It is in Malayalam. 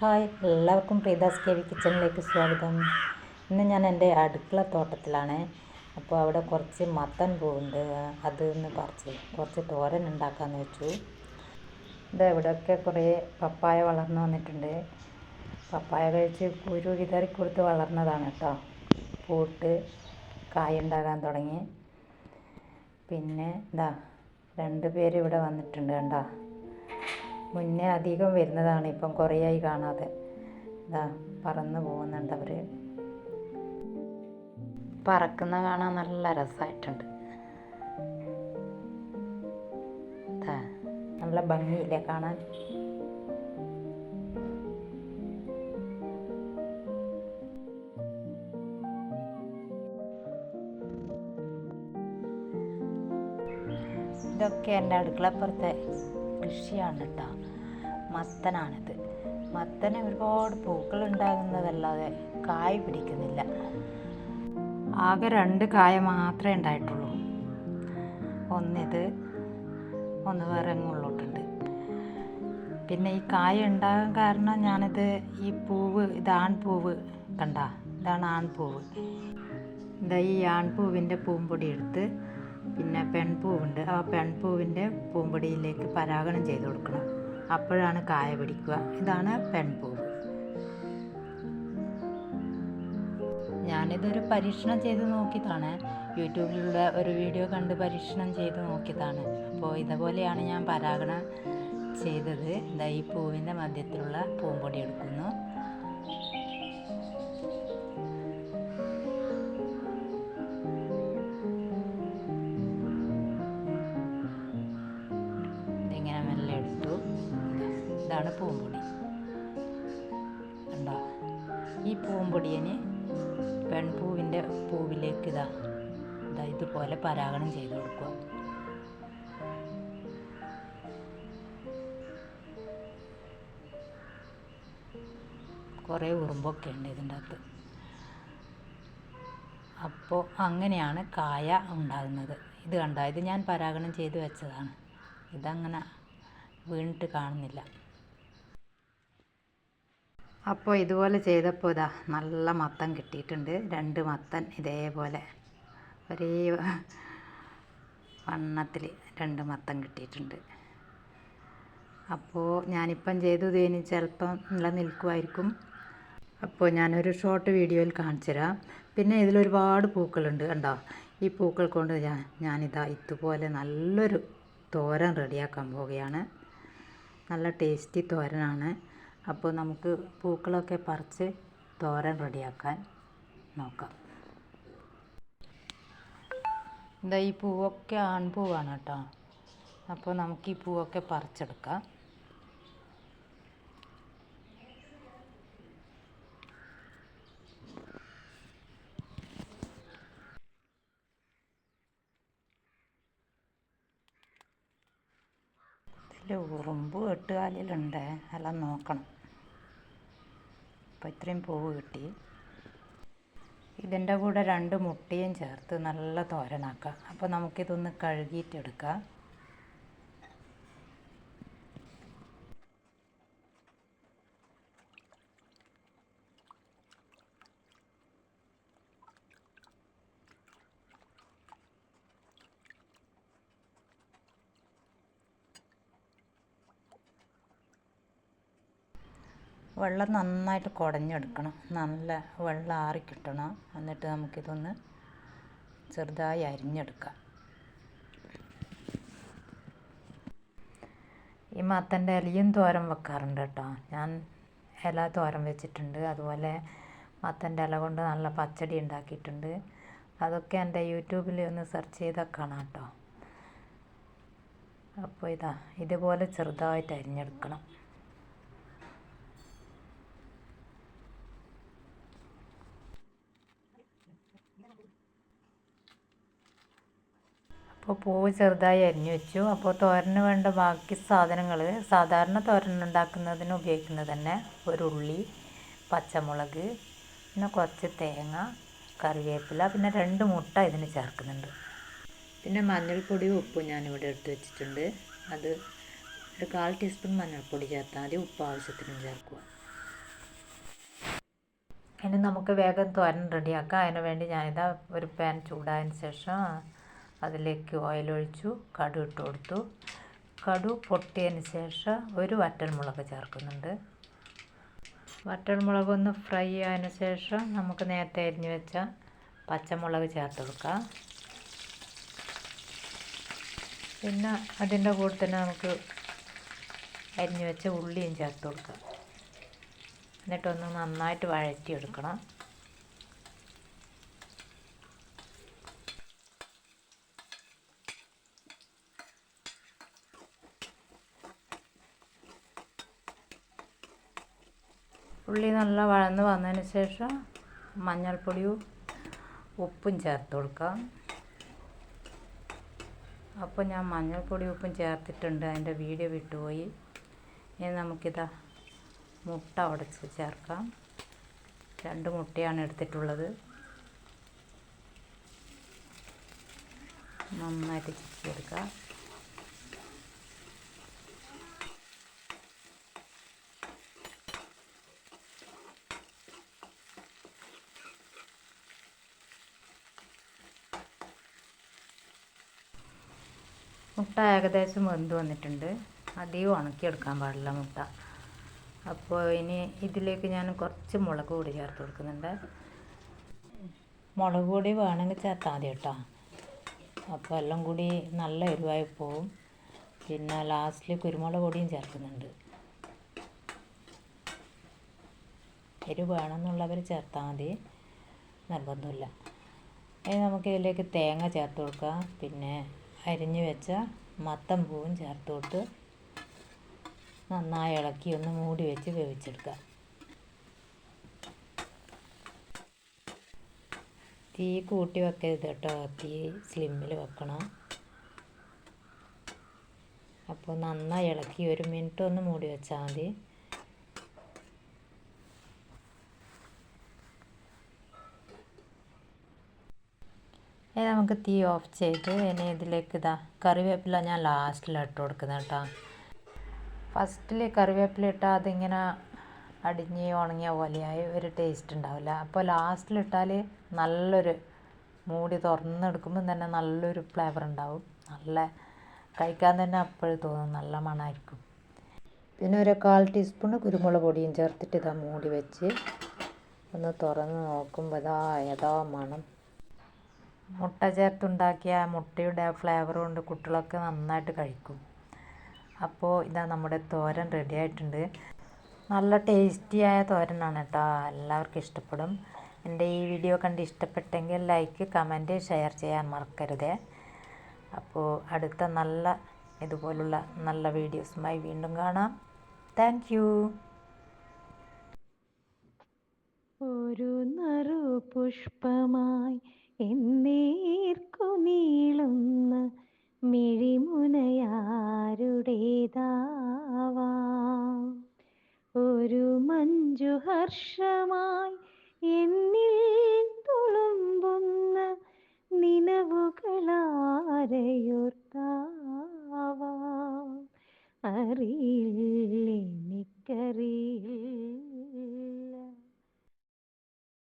ഹായ് എല്ലാവർക്കും പ്രീതാസ് കെ വി കിച്ചണിലേക്ക് സ്വാഗതം. ഇന്ന് ഞാൻ എന്റെ അടുക്കള തോട്ടത്തിലാണ്. അപ്പോൾ അവിടെ കുറച്ച് മത്തൻ പൂവുണ്ട്. അത് ഒന്ന് പറിച്ച് കുറച്ച് തോരൻ ഉണ്ടാക്കാമെന്ന് വെച്ചു. ഇത് ഇവിടെയൊക്കെ കുറേ പപ്പായ വളർന്നു വന്നിട്ടുണ്ട്. പപ്പായ കഴിച്ച് കുരു വിതറി കൊടുത്ത് വളർന്നതാണ് കേട്ടോ. പൂട്ട് കായ ഉണ്ടാകാൻ തുടങ്ങി. പിന്നെ ഇതാ രണ്ട് പേര് ഇവിടെ വന്നിട്ടുണ്ട് കണ്ടോ. മുന്നേ അധികം വരുന്നതാണ് ഇപ്പം കുറേയായി കാണാതെ. ഇതാ പറന്ന് പോകുന്നുണ്ട് അവർ പറക്കുന്ന കാണാൻ നല്ല രസമായിട്ടുണ്ട് നല്ല ഭംഗിയില്ലേ കാണാൻ? ഇതൊക്കെ എന്റെ അടുക്കളപ്പുറത്തെ കൃഷിയാണ് കേട്ടോ മത്തനാണിത്. മത്തന് ഒരുപാട് പൂക്കൾ ഉണ്ടാകുന്നതല്ലാതെ കായ് പിടിക്കുന്നില്ല. ആകെ രണ്ട് കായ മാത്രമേ ഉണ്ടായിട്ടുള്ളൂ. ഒന്നിത് ഒന്ന് വേറെ ഉള്ളോട്ടുണ്ട് പിന്നെ ഈ കായ ഉണ്ടാകാൻ കാരണം ഞാനിത് ഈ പൂവ് ഇത് ആൺപൂവ് കണ്ട? ഇതാണ് ആൺപൂവ്. ഇതാ ഈ ആൺപൂവിന്റെ പൂമ്പൊടി എടുത്ത് പിന്നെ പെൺപൂവുണ്ട്. ആ പെൺപൂവിന്റെ പൂമ്പൊടിയിലേക്ക് പരാഗണം ചെയ്ത് കൊടുക്കണം. അപ്പോഴാണ് കായ പിടിക്കുക. ഇതാണ് പെൺപൂവ്. ഞാനിതൊരു പരീക്ഷണം ചെയ്ത് നോക്കിയതാണ്. യൂട്യൂബിലുള്ള ഒരു വീഡിയോ കണ്ട് പരീക്ഷണം ചെയ്ത് നോക്കിയതാണ്. അപ്പോൾ ഇതുപോലെയാണ് ഞാൻ പരാഗണം ചെയ്തത്. ഈ പൂവിന്റെ മധ്യത്തിലുള്ള പൂമ്പൊടി എടുക്കുന്നു. ഇതാണ് പൂമ്പൊടി. കണ്ടോ? ഈ പൂമ്പൊടിയന് പെൺപൂവിന്റെ പൂവിലേക്ക് ഇതാ ഇതാ ഇതുപോലെ പരാഗണം ചെയ്ത് കൊടുക്കുക. കുറേ ഉറുമ്പൊക്കെ ഉണ്ട് ഇതിന്റെ അകത്ത്. അപ്പോൾ അങ്ങനെയാണ് കായ ഉണ്ടാകുന്നത്. ഇത് കണ്ടോ? ഇത് ഞാൻ പരാഗണം ചെയ്ത് വെച്ചതാണ്. ഇതങ്ങനെ വീണിട്ട് കാണുന്നില്ല. അപ്പോൾ ഇതുപോലെ ചെയ്തപ്പോൾ ഇതാ നല്ല മത്തൻ കിട്ടിയിട്ടുണ്ട്. രണ്ട് മത്തൻ ഇതേപോലെ ഒരേ വണ്ണത്തിൽ രണ്ട് മത്തൻ കിട്ടിയിട്ടുണ്ട്. അപ്പോൾ ഞാനിപ്പം ചെയ്തത് ഇനി ചിലപ്പം നിലനിൽക്കുമായിരിക്കും അപ്പോൾ ഞാനൊരു ഷോർട്ട് വീഡിയോയിൽ കാണിച്ചു തരാം. പിന്നെ ഇതിലൊരുപാട് പൂക്കളുണ്ട് കണ്ടോ? ഈ പൂക്കൾ കൊണ്ട് ഞാൻ ഞാനിതാ ഇതുപോലെ നല്ലൊരു തോരൻ റെഡിയാക്കാൻ പോവുകയാണ്. നല്ല ടേസ്റ്റി തോരനാണ്. അപ്പോൾ നമുക്ക് പൂക്കളൊക്കെ പറിച്ച് തോരൻ റെഡിയാക്കാൻ നോക്കാം. എന്താ ഈ പൂവൊക്കെ ആൺപൂവാണ് കേട്ടോ. അപ്പോൾ നമുക്ക് ഈ പൂവൊക്കെ പറിച്ചെടുക്കാം. ഇതിൽ ഉറുമ്പ് എട്ടുകാലിലുണ്ട് എല്ലാം നോക്കണം. അപ്പോൾ ഇത്രയും പൂവ് കിട്ടി. ഇതിന്റെ കൂടെ രണ്ട് മുട്ടയും ചേർത്ത് നല്ല തോരനാക്കാം. അപ്പോൾ നമുക്കിതൊന്ന് കഴുകിയിട്ടെടുക്കാം. വെള്ളം നന്നായിട്ട് കുടഞ്ഞെടുക്കണം. നല്ല വെള്ളം ആറി കിട്ടണം. എന്നിട്ട് നമുക്കിതൊന്ന് ചെറുതായി അരിഞ്ഞെടുക്കാം. ഈ മത്തന്റെ ഇലയും തോരൻ വെക്കാറുണ്ട് കേട്ടോ. ഞാൻ ഇല തോരൻ വെച്ചിട്ടുണ്ട്. അതുപോലെ മത്തന്റെ ഇല കൊണ്ട് നല്ല പച്ചടി ഉണ്ടാക്കിയിട്ടുണ്ട്. അതൊക്കെ എന്റെ യൂട്യൂബിൽ ഒന്ന് സെർച്ച് ചെയ്താൽ കാണാം കേട്ടോ. അപ്പോൾ ഇതാ ഇതുപോലെ ചെറുതായിട്ട് അരിഞ്ഞെടുക്കണം. അപ്പോൾ പൂവ് ചെറുതായി അരിഞ്ഞു വെച്ചു. അപ്പോൾ തോരന് വേണ്ട ബാക്കി സാധനങ്ങൾ സാധാരണ തോരൻ ഉണ്ടാക്കുന്നതിന് ഉപയോഗിക്കുന്നത് തന്നെ ഒരു ഉള്ളി പച്ചമുളക് പിന്നെ കുറച്ച് തേങ്ങ കറിവേപ്പില പിന്നെ രണ്ട് മുട്ട ഇതിന് ചേർക്കുന്നുണ്ട്. പിന്നെ മഞ്ഞൾപ്പൊടിയും ഉപ്പും ഞാനിവിടെ എടുത്ത് വെച്ചിട്ടുണ്ട്. അത് ഒരു കാൽ ടീസ്പൂൺ മഞ്ഞൾപ്പൊടി ചേർത്താൽ മതി. ഉപ്പ് ആവശ്യത്തിന് ചേർക്കുക. ഇനി നമുക്ക് വേഗം തോരൻ റെഡിയാക്കാം. അതിന് വേണ്ടി ഞാനിതാ ഒരു പാൻ ചൂടായതിന് ശേഷം അതിലേക്ക് ഓയിലൊഴിച്ചു കടു ഇട്ട് കൊടുത്തു. കടു പൊട്ടിയതിന് ശേഷം ഒരു വറ്റൽമുളക് ചേർക്കുന്നുണ്ട്. വറ്റൽമുളക് ഒന്ന് ഫ്രൈ ആയതിന് ശേഷം നമുക്ക് നേരത്തെ അരിഞ്ഞു വെച്ച പച്ചമുളക് ചേർത്ത് കൊടുക്കാം. പിന്നെ അതിന്റെ കൂടെ തന്നെ നമുക്ക് അരിഞ്ഞു വെച്ച ഉള്ളിയും ചേർത്ത് കൊടുക്കാം. എന്നിട്ടൊന്ന് നന്നായിട്ട് വഴറ്റിയെടുക്കണം. ഉള്ളി നല്ല വഴന്ന് വന്നതിന് ശേഷം മഞ്ഞൾപ്പൊടിയും ഉപ്പും ചേർത്ത് കൊടുക്കാം. അപ്പോൾ ഞാൻ മഞ്ഞൾപ്പൊടി ഉപ്പും ചേർത്തിട്ടുണ്ട്. അതിന്റെ വീഡിയോ വിട്ടുപോയി. ഇനി നമുക്കിതാ മുട്ട ഉടച്ച് ചേർക്കാം. രണ്ട് മുട്ടയാണ് എടുത്തിട്ടുള്ളത്. നന്നായിട്ട് ചിക്കിയെടുക്കാം. മുട്ട ഏകദേശം വെന്ത് വന്നിട്ടുണ്ട്. അധികം ഉണക്കിയെടുക്കാൻ പാടില്ല മുട്ട. അപ്പോൾ ഇനി ഇതിലേക്ക് ഞാൻ കുറച്ച് മുളക് പൊടി ചേർത്ത് കൊടുക്കുന്നുണ്ട്. മുളക് പൊടി വേണമെങ്കിൽ ചേർത്താൽ മതി കേട്ടോ. അപ്പോൾ എല്ലാം കൂടി നല്ല എരിവായി പോവും. പിന്നെ ലാസ്റ്റിൽ കുരുമുളക് പൊടിയും ചേർക്കുന്നുണ്ട്. എരിവ് വേണമെന്നുള്ളവർ ചേർത്താൽ മതി. നിർബന്ധമില്ല. ഇനി നമുക്ക് ഇതിലേക്ക് തേങ്ങ ചേർത്ത് കൊടുക്കാം. പിന്നെ അരിഞ്ഞു വെച്ച മത്തം പൂവും ചേർത്തോട്ട് നന്നായി ഇളക്കി ഒന്ന് മൂടി വെച്ച് വേവിച്ചെടുക്കുക. തീ കൂട്ടി വെക്കരുത് കേട്ടോ. തീ സ്ലിമ്മിൽ വെക്കണം. അപ്പോൾ നന്നായി ഇളക്കി ഒരു മിനിറ്റ് ഒന്ന് മൂടി വെച്ചാൽ മതി ഇനി നമുക്ക് തീ ഓഫ് ചെയ്ത് ഇനി ഇതിലേക്ക് ഇതാ കറിവേപ്പില ഞാൻ ലാസ്റ്റിൽ ഇട്ട് കൊടുക്കുന്നത് കേട്ടോ. ഫസ്റ്റിൽ കറിവേപ്പില ഇട്ടാൽ അതിങ്ങനെ അടിഞ്ഞ് ഉണങ്ങിയ പോലെയായി ഒരു ടേസ്റ്റ് ഉണ്ടാവില്ല. അപ്പോൾ ലാസ്റ്റിലിട്ടാൽ നല്ലൊരു മൂടി തുറന്നെടുക്കുമ്പോൾ തന്നെ നല്ലൊരു ഫ്ലേവർ ഉണ്ടാവും. നല്ല കഴിക്കാൻ തന്നെ അപ്പോഴും തോന്നും നല്ല മണമായിരിക്കും പിന്നെ ഒരു കാൽ ടീസ്പൂൺ കുരുമുളക് പൊടിയും ചേർത്തിട്ട് ഇതാ മൂടി വെച്ച് ഒന്ന് തുറന്ന് നോക്കുമ്പോൾ ഇതാ ഏതാ മണം. മുട്ട ചേർത്തുണ്ടാക്കിയ മുട്ടയുടെ ഫ്ലേവർ കൊണ്ട് കുട്ടികളൊക്കെ നന്നായിട്ട് കഴിക്കും. അപ്പോൾ ഇതാ നമ്മുടെ തോരൻ റെഡി ആയിട്ടുണ്ട്. നല്ല ടേസ്റ്റിയായ തോരനാണ് കേട്ടോ. എല്ലാവർക്കും ഇഷ്ടപ്പെടും. എന്റെ ഈ വീഡിയോ കണ്ട് ഇഷ്ടപ്പെട്ടെങ്കിൽ ലൈക്ക് കമന്റ് ഷെയർ ചെയ്യാൻ മറക്കരുതേ. അപ്പോൾ അടുത്ത നല്ല ഇതുപോലുള്ള നല്ല വീഡിയോസുമായി വീണ്ടും കാണാം. താങ്ക് ഒരു നറു പുഷ്പമായി എന്നേർക്കു നീളുന്ന മിഴിമുനയാരുടേതാവാം. ഒരു മഞ്ജുഹർഷമായി എന്നിൽ തുളുമ്പുന്ന നിലവുകളാരയോർത്താവാം. അറിയില്ല